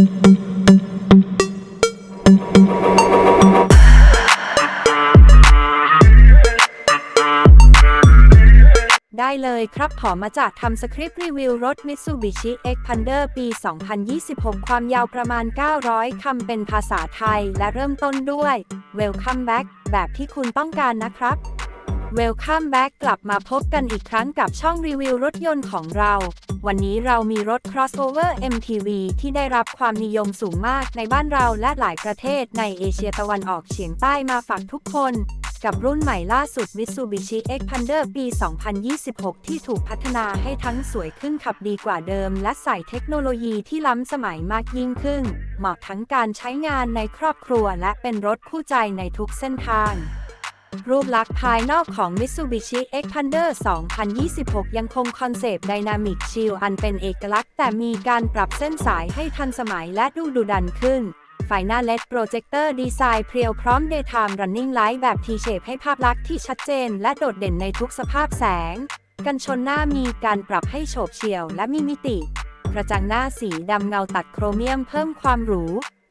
ได้เลยครับขอมาจากทำสคริปต์รีวิวรถ Mitsubishi Xpander ปี 2026 ความยาวประมาณ 900 คำเป็นภาษาไทย และเริ่มต้นด้วย Welcome back แบบที่คุณต้องการนะครับ Welcome back กลับมาพบกันอีกครั้งกับช่องรีวิวรถยนต์ของเรา วันนี้เรามีรถ crossover MTV ที่ได้รับความนิยมสูงมากในบ้านเราและหลายประเทศในเอเชียตะวันออกเฉียงใต้มาฝากทุกคน กับรุ่นใหม่ล่าสุด Mitsubishi Xpander ปี 2026 ที่ถูกพัฒนาให้ทั้งสวยขึ้นขับดีกว่าเดิม และใส่เทคโนโลยีที่ล้ำสมัยมากยิ่งขึ้น เหมาะทั้งการใช้งานในครอบครัว และเป็นรถคู่ใจในทุกเส้นทาง รูปลักษณ์ภายนอกของ Mitsubishi Xpander 2026 ยังคงคอนเซปต์ Dynamic Shield อันเป็นเอกลักษณ์ แต่มีการปรับเส้นสายให้ทันสมัยและดูดุดันขึ้น ไฟหน้า LED โปรเจคเตอร์ดีไซน์เพียวพร้อม Daytime Running Light แบบ T-shape ให้ภาพลักษณ์ที่ชัดเจน และโดดเด่นในทุกสภาพแสง กันชนหน้ามีการปรับให้โฉบเฉี่ยวและมีมิติ กระจังหน้าสีดำเงาตัดโครเมียมเพิ่มความหรู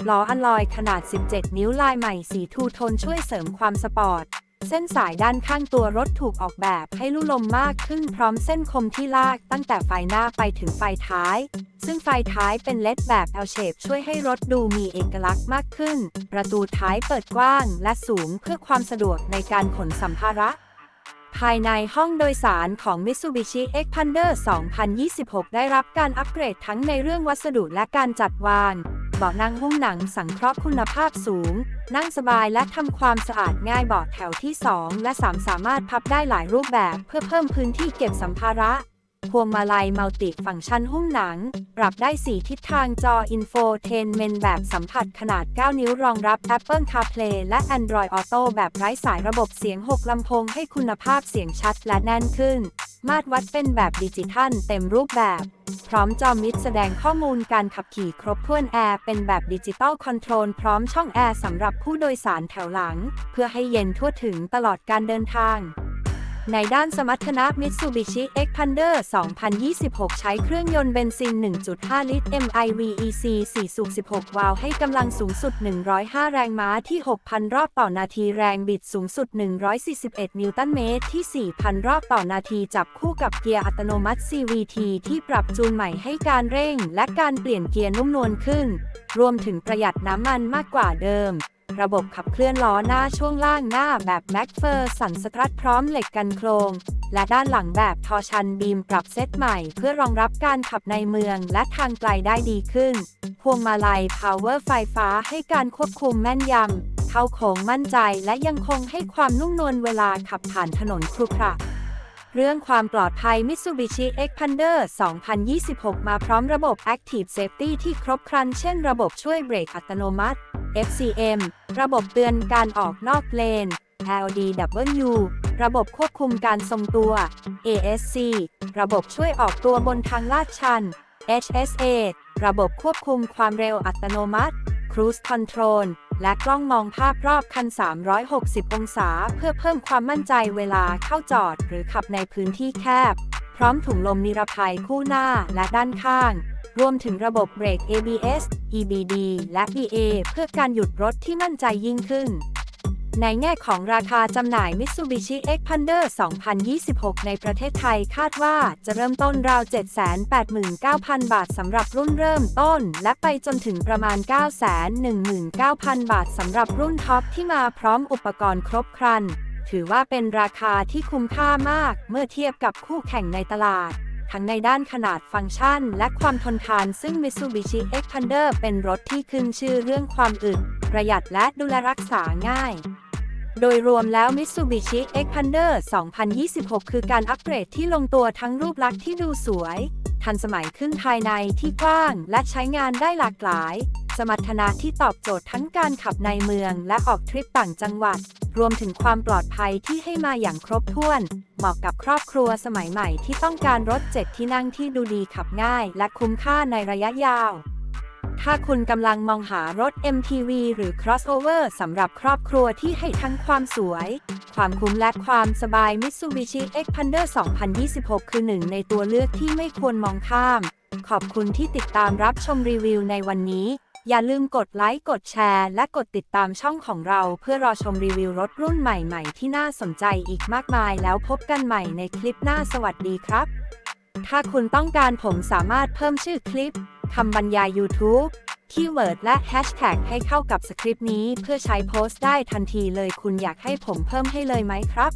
ล้ออัลลอยขนาด 17 นิ้วลายใหม่สีทูโทนช่วยเสริมความสปอร์ต เส้นสายด้านข้างตัวรถถูกออกแบบให้ลู่ลมมากขึ้นพร้อมเส้นคมที่ลากตั้งแต่ไฟหน้าไปถึงไฟท้าย ซึ่งไฟท้ายเป็นเลดแบบ L shape ช่วยให้รถดูมีเอกลักษณ์มากขึ้น ประตูท้ายเปิดกว้างและสูงเพื่อความสะดวกในการขนสัมภาระภายในห้องโดยสารของ Mitsubishi Xpander 2026 ได้รับการอัปเกรดทั้งในเรื่องวัสดุและการจัดวาง เบาะนั่งหุ้มหนังสังเคราะห์คุณภาพสูง นั่งสบายและทำความสะอาดง่ายเบาะแถวที่ 2 และ 3 สามารถพับได้หลายรูปแบบเพื่อเพิ่มพื้นที่เก็บสัมภาระพวงมาลัยมัลติฟังก์ชันหุ้มหนัง ปรับได้ 4 ทิศทางจออินโฟเทนเมนแบบสัมผัสขนาด 9 นิ้วรองรับ Apple CarPlay และ Android Auto แบบไร้สายระบบเสียง 6 ลำโพงให้คุณภาพเสียงชัดและแน่นขึ้น มาตรวัดเป็นแบบดิจิทัลเต็มรูปแบบ พร้อมจอมิดแสดงข้อมูลการขับขี่ครบถ้วนแอร์เป็นแบบดิจิตอลคอนโทรลพร้อมช่องแอร์สำหรับผู้โดยสารแถวหลัง เพื่อให้เย็นทั่วถึงตลอดการเดินทาง ในด้านสมรรถนะ Mitsubishi Xpander 2026 ใช้เครื่องยนต์เบนซิน 1.5 ลิตร MIVEC 4 สูบ 16 วาล์วให้กำลังสูงสุด 105 แรงม้าที่ 6,000 รอบต่อนาทีแรงบิดสูงสุด 141 นิวตันเมตรที่ 4,000 รอบต่อนาทีจับคู่กับเกียร์อัตโนมัติ CVT ที่ปรับจูนใหม่ให้การเร่ง และการเปลี่ยนเกียร์นุ่มนวลขึ้น รวมถึงประหยัดน้ำมันมากกว่าเดิม ระบบขับเคลื่อนล้อหน้าช่วงล่างหน้าแบบแม็กเฟอร์สันสตรัทพร้อมเหล็กกันโครง และด้านหลังแบบทอชันบีมปรับเซตใหม่ เพื่อรองรับการขับในเมืองและทางไกลได้ดีขึ้น พวงมาลัย Power ไฟฟ้าให้การควบคุมแม่นยำ เข้าโค้งมั่นใจและยังคงให้ความนุ่มนวลเวลาขับผ่านถนนครุขระ เรื่องความปลอดภัย Mitsubishi Xpander 2026 มาพร้อมระบบ Active Safety ที่ครบครัน เช่นระบบช่วยเบรกอัตโนมัติ FCM ระบบเตือนการออกนอกเลน LDW ระบบควบคุมการทรงตัว ASC ระบบช่วยออกตัวบนทางลาดชัน HSA ระบบควบคุมความเร็วอัตโนมัติ Cruise Control และกล้องมองภาพรอบคัน 360 องศา เพื่อเพิ่มความมั่นใจเวลาเข้าจอดหรือขับในพื้นที่แคบ พร้อมถุงลมนิรภัยคู่หน้าและด้านข้าง รวมถึงระบบเบรก ABS EBD และ BA เพื่อการหยุดรถที่มั่นใจยิ่งขึ้น ในแง่ของราคาจำหน่าย Mitsubishi Xpander 2026 ในประเทศไทยคาดว่าจะเริ่มต้นราว 789,000 บาทสำหรับรุ่นเริ่มต้น และไปจนถึงประมาณ 919,000 บาทสำหรับรุ่นท็อปที่มาพร้อมอุปกรณ์ครบครัน ถือว่าเป็นราคาที่คุ้มค่ามากเมื่อเทียบกับคู่แข่งในตลาด ทั้งในด้านขนาดฟังก์ชัน และความทนทานซึ่ง Mitsubishi Xpander เป็นรถที่ขึ้นชื่อเรื่องความอึด ประหยัดและดูแลรักษาง่าย โดยรวมแล้ว Mitsubishi Xpander 2026 คือการอัปเกรดที่ลงตัวทั้งรูปลักษณ์ที่ดูสวย ทันสมัยขึ้นภายในที่กว้างและใช้งานได้หลากหลาย สมรรถนะที่ตอบโจทย์ทั้งการขับในเมืองและออกทริปต่างจังหวัด รวมถึงความปลอดภัยที่ให้มาอย่างครบถ้วน เหมาะกับครอบครัวสมัยใหม่ที่ต้องการรถเจ็ดที่นั่งที่ดูดีขับง่าย และคุ้มค่าในระยะยาว ถ้าคุณกำลังมองหารถ MTV หรือ crossover สำหรับครอบครัวที่ให้ทั้งความสวย ความคุ้มและความสบาย Mitsubishi Xpander 2026 คือหนึ่งในตัวเลือกที่ไม่ควรมองข้าม ขอบคุณที่ติดตามรับชมรีวิวในวันนี้ อย่าลืมกดไลค์ กดแชร์ และกดติดตามช่องของเรา เพื่อรอชมรีวิวรถรุ่นใหม่ๆ ที่น่าสนใจอีกมากมาย แล้วพบกันใหม่ในคลิปหน้าสวัสดีครับ ถ้าคุณต้องการผมสามารถเพิ่มชื่อคลิป คำบรรยาย YouTube คีย์เวิร์ดและแฮชแท็กให้เข้ากับสคริปต์นี้เพื่อใช้โพสต์ได้ทันทีเลยคุณอยากให้ผมเพิ่มให้เลยไหมครับ